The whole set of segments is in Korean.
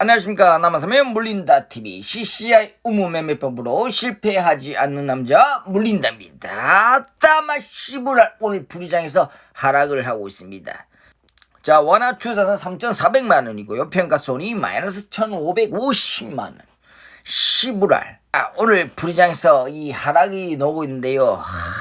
안녕하십니까. 남아서면 물린다TV CCI 우무매매법으로 실패하지 않는 남자 물린다입니다. 따마 씨부랄 오늘 불이장에서 하락을 하고 있습니다. 자 원화 투자선 3,400만 원이고요. 평가 손이 마이너스 1,550만원. 씨부랄. 아, 오늘 불이장에서 이 하락이 나오고 있는데요. 하,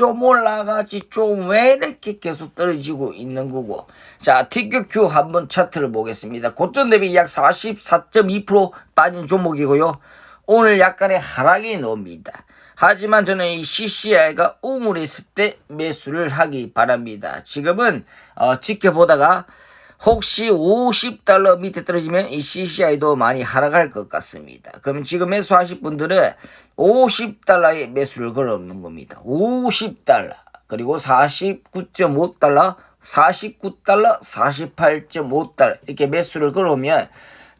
좀 올라가지 좀 왜 이렇게 계속 떨어지고 있는 거고. 자 TQQ 한번 차트를 보겠습니다. 고점 대비 약 44.2% 빠진 종목이고요. 오늘 약간의 하락이 나옵니다. 하지만 저는 이 CCI가 우물했을 때 매수를 하기 바랍니다. 지금은 어, 지켜보다가 혹시 50달러 밑에 떨어지면 이 CCI도 많이 하락할 것 같습니다. 그럼 지금 매수하실 분들은 50달러에 매수를 걸어놓는 겁니다. 50달러. 그리고 49.5달러, 49달러, 48.5달러 이렇게 매수를 걸어오면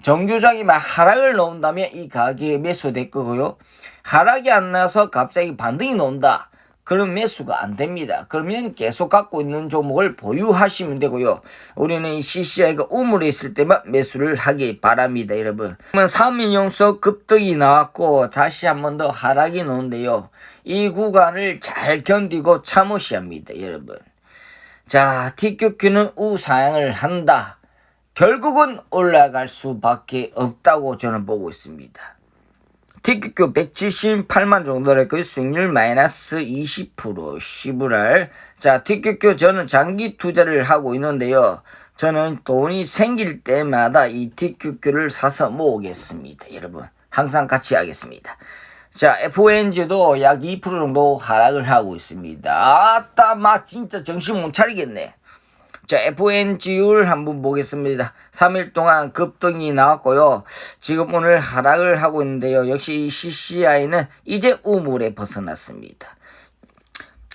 정규장이 막 하락을 넣는다면 이 가격에 매수될 거고요. 하락이 안 나서 갑자기 반등이 나온다. 그럼 매수가 안 됩니다. 그러면 계속 갖고 있는 종목을 보유하시면 되고요. 우리는 이 CCI가 우물에 있을 때만 매수를 하기 바랍니다, 여러분. 그러면 3인용서 급등이 나왔고 다시 한 번 더 하락이 나오는데요. 이 구간을 잘 견디고 참으셔야 합니다, 여러분. 자, TQQ는 우상향을 한다. 결국은 올라갈 수밖에 없다고 저는 보고 있습니다. TQQ 178만 정도를 그 수익률 마이너스 20% 시불할 자 TQQ 저는 장기 투자를 하고 있는데요. 저는 돈이 생길 때마다 이 TQQ를 사서 모으겠습니다 여러분. 항상 같이 하겠습니다. 자 FONG도 약 2% 정도 하락을 하고 있습니다. 아따 마 진짜 정신 못 차리겠네 자, FNG율 한번 보겠습니다. 3일 동안 급등이 나왔고요. 지금 오늘 하락을 하고 있는데요. 역시 이 CCI는 이제 우물에 벗어났습니다.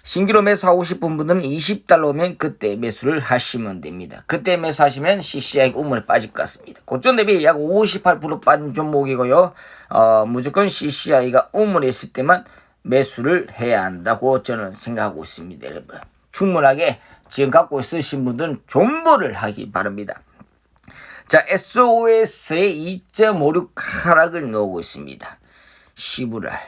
신규로 매수하고 싶은 분들은 20달러면 그때 매수를 하시면 됩니다. 그때 매수하시면 CCI 우물에 빠질 것 같습니다. 고점 대비 약 58% 빠진 종목이고요. 어, 무조건 CCI가 우물에 있을 때만 매수를 해야 한다고 저는 생각하고 있습니다. 여러분. 충분하게 지금 갖고 있으신 분들은 존버를 하기 바랍니다. 자, SOS의 2.56 하락을 넣고 있습니다. 시부랄.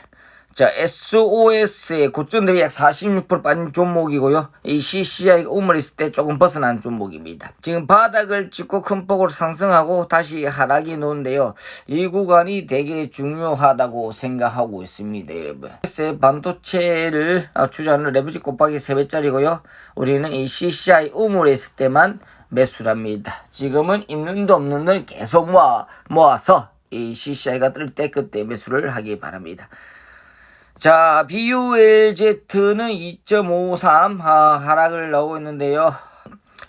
자, SOS의 고점 대비 약46% 빠진 종목이고요. 이 CCI가 우물 있을 때 조금 벗어난 종목입니다. 지금 바닥을 찍고 큰 폭으로 상승하고 다시 하락이 놓는데요. 이 구간이 되게 중요하다고 생각하고 있습니다, 여러분. S 반도체를 주자는 레버지 곱하기 3배짜리고요. 우리는 이 CCI 우물 있을 때만 매수랍니다. 지금은 있는 도 없는 돈 계속 모아, 모아서 이 CCI가 뜰 때 그때 매수를 하기 바랍니다. 자, BULZ는 2.53 아, 하락을 나오고 있는데요.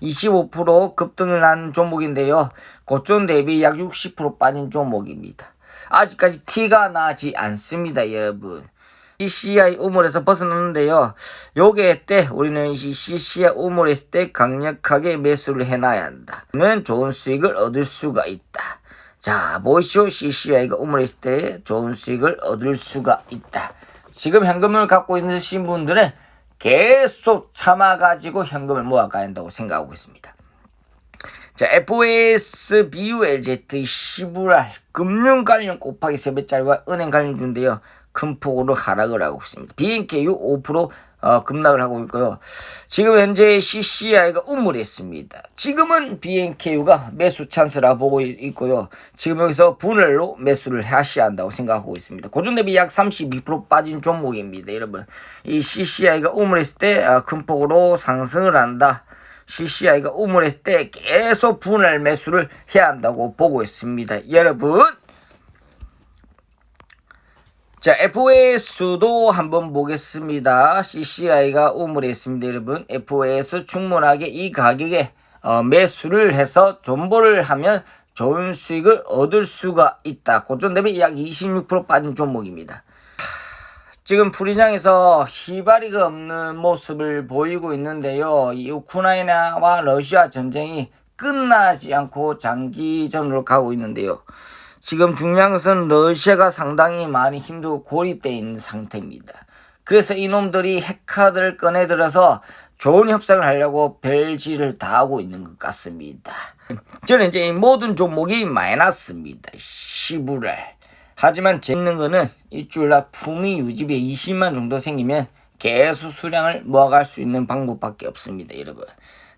25% 급등을 한 종목인데요. 고점 대비 약 60% 빠진 종목입니다. 아직까지 티가 나지 않습니다, 여러분. CCI 우물에서 벗어났는데요. 요게 때 우리는 이 CCI 우물에 있을 때 강력하게 매수를 해놔야 한다. 그러면 좋은 수익을 얻을 수가 있다. 자, 보시오 CCI가 우물에 있을 때 좋은 수익을 얻을 수가 있다. 지금 현금을 갖고 있으신 분들은 계속 참아가지고 현금을 모아가야 한다고 생각하고 있습니다. 자, FOS, BULZ, 시브랄, 금융 관련 곱하기 3배짜리와 은행 관련 주인데요. 큰 폭으로 하락을 하고 있습니다. BNKU 5% 어, 급락을 하고 있고요. 지금 현재 CCI가 우물했습니다. 지금은 BNKU가 매수 찬스라 보고 있고요. 지금 여기서 분할로 매수를 하셔야 한다고 생각하고 있습니다. 고점 대비 약 32% 빠진 종목입니다. 여러분 이 CCI가 우물했을 때 큰 폭으로 상승을 한다. CCI가 우물했을 때 계속 분할 매수를 해야 한다고 보고 있습니다. 여러분 자, FOS도 한번 보겠습니다. CCI가 우물에 있습니다, 여러분. FOS 충분하게 이 가격에 어, 매수를 해서 존버를 하면 좋은 수익을 얻을 수가 있다. 고점 대비 약 26% 빠진 종목입니다. 지금 풀이장에서 희바리가 없는 모습을 보이고 있는데요. 이 우크라이나와 러시아 전쟁이 끝나지 않고 장기전으로 가고 있는데요. 지금 것은 러시아가 상당히 많이 힘들고 고립되어 있는 상태입니다. 그래서 이놈들이 핵카드를 꺼내들어서 좋은 협상을 하려고 별짓을 다 하고 있는 것 같습니다. 저는 이제 이 모든 종목이 마이너스입니다. 시부랄. 하지만 재밌는 거는 일주일날 품위 유지비에 20만 정도 생기면 계속 수량을 모아갈 수 있는 방법밖에 없습니다, 여러분.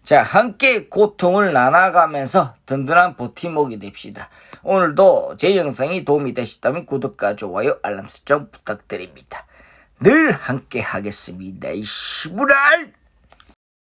자, 함께 고통을 나눠가면서 든든한 버팀목이 됩시다. 오늘도 제 영상이 도움이 되셨다면 구독과 좋아요, 알람 설정 부탁드립니다. 늘 함께 하겠습니다. 이 시부랄!